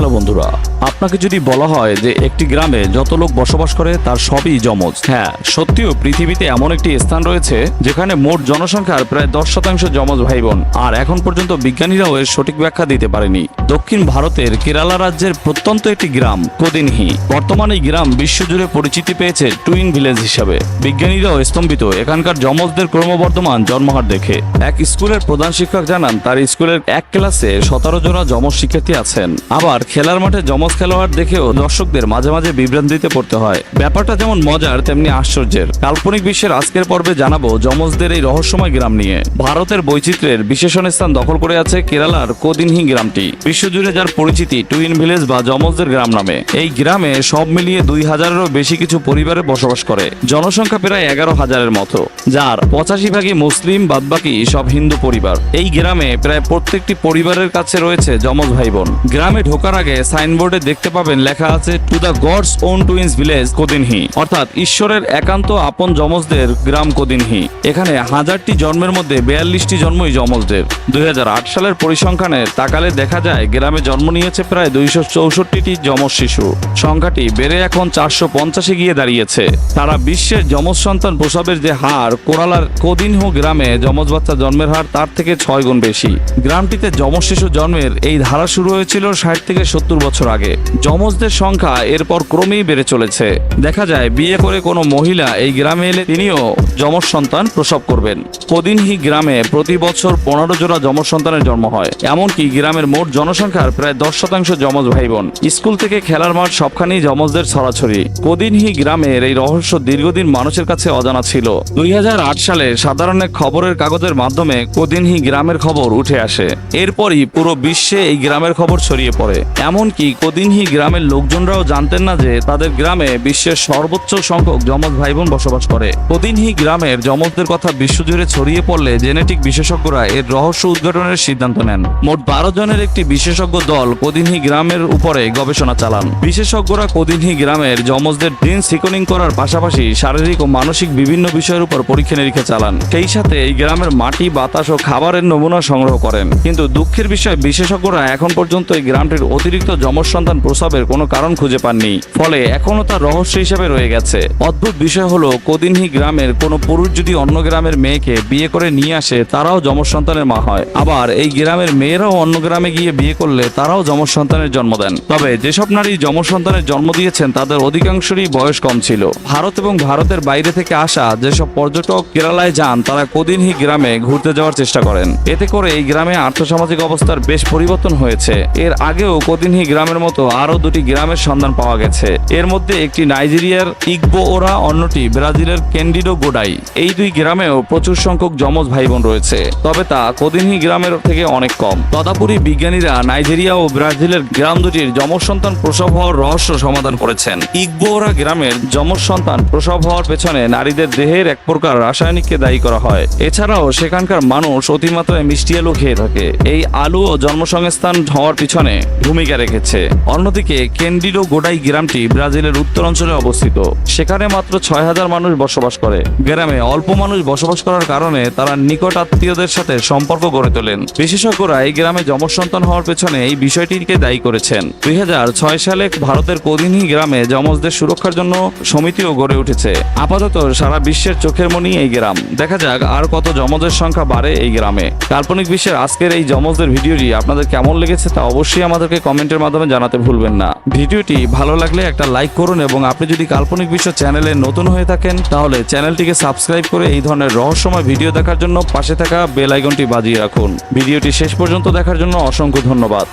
Hello বন্ধুরা, আপনাকে যদি বলা হয় যে একটি গ্রামে যত লোক বসবাস করে, তার সবই যমজ। হ্যাঁ সত্যিও পৃথিবীতে এমন একটি স্থান রয়েছে যেখানে মোট জনসংখ্যার প্রায় দশ শতাংশ যমজ ভাই বোন আর এখন পর্যন্ত বিজ্ঞানীরাও এর সঠিক ব্যাখ্যা দিতে পারেনি। দক্ষিণ ভারতের কেরালা রাজ্যের প্রত্যন্ত একটি গ্রাম, কোদিনহি। বর্তমানে এই গ্রাম বিশ্বজুড়ে পরিচিতি পেয়েছে টুইন ভিলেজ হিসাবে। বিজ্ঞানীরাও স্তম্ভিত এখানকার যমজদের ক্রমবর্ধমান জন্মহার দেখে। এক স্কুলের প্রধান শিক্ষক জানান, তার স্কুলের এক ক্লাসে সতেরো জনা যমজ শিক্ষার্থী আছেন। আবার খেলার মাঠে যমজ খেলোয়াড় দেখেও দর্শকদের মাঝে মাঝে বিভ্রান্তিতে পড়তে হয়। ব্যাপারটা যেমন মজার, তেমনি আশ্চর্যের। কাল্পনিক বিশ্বের আজকের পর্বে জানাব যমজদের এই রহস্যময় গ্রাম নিয়ে। ভারতের বৈচিত্র্যের বিশেষণ স্থান দখল করে আছে কেরালার কোদিনহি গ্রামটি। বিশ্বজুড়ে যার পরিচিতি টুইন ভিলেজ বা যমজদের গ্রাম নামে। এই গ্রামে সব মিলিয়ে দুই হাজারেরও বেশি কিছু পরিবারে বসবাস করে। জনসংখ্যা প্রায় এগারো হাজারের মতো, যার পঁচাশি ভাগই মুসলিম, বাদবাকি সব হিন্দু পরিবার। এই গ্রামে প্রায় প্রত্যেকটি পরিবারের কাছে রয়েছে যমজ ভাই বোন গ্রামে ঢোকার আগে সাইনবোর্ডে দেখতে পাবেন লেখা আছে to the God's own twins village Kodinhi অর্থাৎ ঈশ্বরের একান্ত আপন যমজদের গ্রাম কোদিনহি এখানে হাজারটি জন্মের মধ্যে বিয়াল্লিশটি জন্মই যমজদের। দুই সালের পরিসংখ্যানে তাকালে দেখা যায়, গ্রামে জন্ম নিয়েছে প্রায় দুইশো চৌষট্টিটি যমজ শিশু। সংখ্যাটি বেড়ে এখন চারশো পঞ্চাশে গিয়ে দাঁড়িয়েছে। তারা বিশ্বের যমজ সন্তান প্রসবের যে হার, কোরালার কোদিনহো গ্রামে যমজ বাচ্চা জন্মের হার তার থেকে ছয় গুণ বেশি। গ্রামটিতে যমজ শিশু জন্মের এই ধারা শুরু হয়েছিল ষাট থেকে সত্তর বছর আগে। যমজদের সংখ্যা এরপর ক্রমেই বেড়ে চলেছে। দেখা যায়, বিয়ে করে কোনো মহিলা এই গ্রামে এলে তিনিও যমজ সন্তান প্রসব করবেন। কোদিনহি গ্রামে প্রতি বছর পনেরো জোড়া যমজ সন্তানের জন্ম হয়। এমনকি গ্রামের মোট জনসংখ্যার প্রায় দশ শতাংশ যমজ ভাই বোন স্কুল থেকে খেলার মাঠ সবখানেই যমজদের ছড়াছড়ি। কোদিনহি গ্রামের এই রহস্য দীর্ঘদিন মানুষের কাছে অজানা ছিল। দুই হাজার আট সালে সাধারণ এক খবরের কাগজের মাধ্যমে কোদিনহি গ্রামের খবর উঠে আসে। এরপরই পুরো বিশ্বে এই গ্রামের খবর ছড়িয়ে পড়ে। এমনকি কোদিনহি গ্রামের লোকজনরাও জানতেন না যে তাদের গ্রামে বিশ্বের সর্বোচ্চ সংখ্যক যমজ ভাই বোন বসবাস করে। কোদিনহি গ্রামের যমজদের কথা বিশ্বজুড়ে ছড়িয়ে পড়লে জেনেটিক বিশেষজ্ঞরা এর রহস্য উদ্ঘাটনের সিদ্ধান্ত নেন। মোট বারো জনের একটি বিশেষজ্ঞ দল কোদিনহি গ্রামের উপরে গবেষণা চালান। বিশেষজ্ঞরা কোদিনহি গ্রামের যমজদের জিন সিকনিং করার পাশাপাশি শারীরিক ও মানসিক বিভিন্ন বিষয়ের উপর পরীক্ষা নিরীক্ষা চালান। সেই সাথে এই গ্রামের মাটি, বাতাস ও খাবারের নমুনা সংগ্রহ করেন। কিন্তু দুঃখের বিষয়, বিশেষজ্ঞরা এখন পর্যন্ত এই গ্রামটির অতিরিক্ত যমজ সন্তান প্রসবের কোনো কারণ খুঁজে পাননি। ফলে এখনও তার রহস্য হিসেবে রয়ে গেছে। অদ্ভুত বিষয় হলো, কোদিনহি গ্রামের কোনো পুরুষ যদি অন্য গ্রামের মেয়েকে বিয়ে করে নিয়ে আসে, তারাও যমজ সন্তানের মা হয়। আবার এই গ্রামের মেয়েরাও অন্য গ্রামে গিয়ে বিয়ে করলে তারাও যমজ সন্তানের জন্ম দেন। তবে যেসব নারী যমজ সন্তানের জন্ম দিয়েছেন, তাদের অধিকাংশেরই বয়স কম ছিল। ভারত এবং ভারতের বাইরে থেকে আসা যেসব পর্যটক কেরালায় যান, তারা কোদিনহি গ্রামে ঘুরতে যাওয়ার চেষ্টা করেন। এতে করে এই গ্রামে আর্থসামাজিক অবস্থার বেশ পরিবর্তন হয়েছে। এর আগেও কোদিনহি গ্রামের মতো আরও দুটি গ্রামের সন্ধান পাওয়া গেছে। এর মধ্যে একটি নাইজেরিয়ার ইগবো ওরা, অন্যটি ব্রাজিলের ক্যান্ডিডো গোডাই। এই দুই গ্রামেও প্রচুর সংখ্যক যমজ ভাই বোন রয়েছে। তবে তা কোদিনহি গ্রামের থেকে অনেক কম। তদাপুরি বিজ্ঞানীরা নাইজেরিয়া ও ব্রাজিলের গ্রাম দুটির যমজ সন্তান প্রসব হওয়ার রহস্য সমাধান করেছেন। ইগবোরা গ্রামের যমজ সন্তান প্রসব হওয়ার পেছনে নারীদের দেহের এক প্রকার রাসায়নিককে দায়ী করা হয়। এছাড়াও সেখানকার মানুষ অতিমাত্রায় মিষ্টি আলু খেয়ে থাকে। এই আলু ও জন্মসংস্থান হওয়ার পিছনে ভূমিকা রেখেছে। অন্যদিকে কেন্ডিডো গোডাই গ্রামটি ব্রাজিলের উত্তর অঞ্চলে অবস্থিত। সেখানে মাত্র ছয় হাজার মানুষ বসবাস করে। গ্রামে অল্প মানুষ বসবাস করার কারণে তারা নিকট আত্মীয়দের সাথে সম্পর্ক গড়ে তোলেন। বিশেষজ্ঞরা এই গ্রামে যমজ সন্তান হওয়ার পেছনে এই বিষয়টিকে দায়ী করেছেন। দুই সালে ভারতের কোদিনহি গ্রামে যমজদের সুরক্ষার জন্য সমিতিও গড়ে উঠেছে। আপাতত সারা বিশ্বের চোখের মনি এই গ্রাম। দেখা যাক আর কত যমজের সংখ্যা বাড়ে এই গ্রামে। কাল্পনিক বিশ্বের আজকের এই যমজদের ভিডিওটি আপনাদের কেমন লেগেছে তা অবশ্যই আমাদেরকে কমেন্টের মাধ্যমে জানাতে ভুলবেন না। ভিডিওটি ভালো লাগলে একটা লাইক করুন এবং আপনি যদি কাল্পনিক বিশ্ব চ্যানেলে নতুন হয়ে থাকেন, তাহলে চ্যানেলটিকে সাবস্ক্রাইব করে এই ধরনের রহস্যময় ভিডিও দেখার জন্য পাশে থাকা বেল আইকনটি বাজিয়ে রাখুন। ভিডিওটি শেষ পর্যন্ত দেখার জন্য অসংখ্য ধন্যবাদ।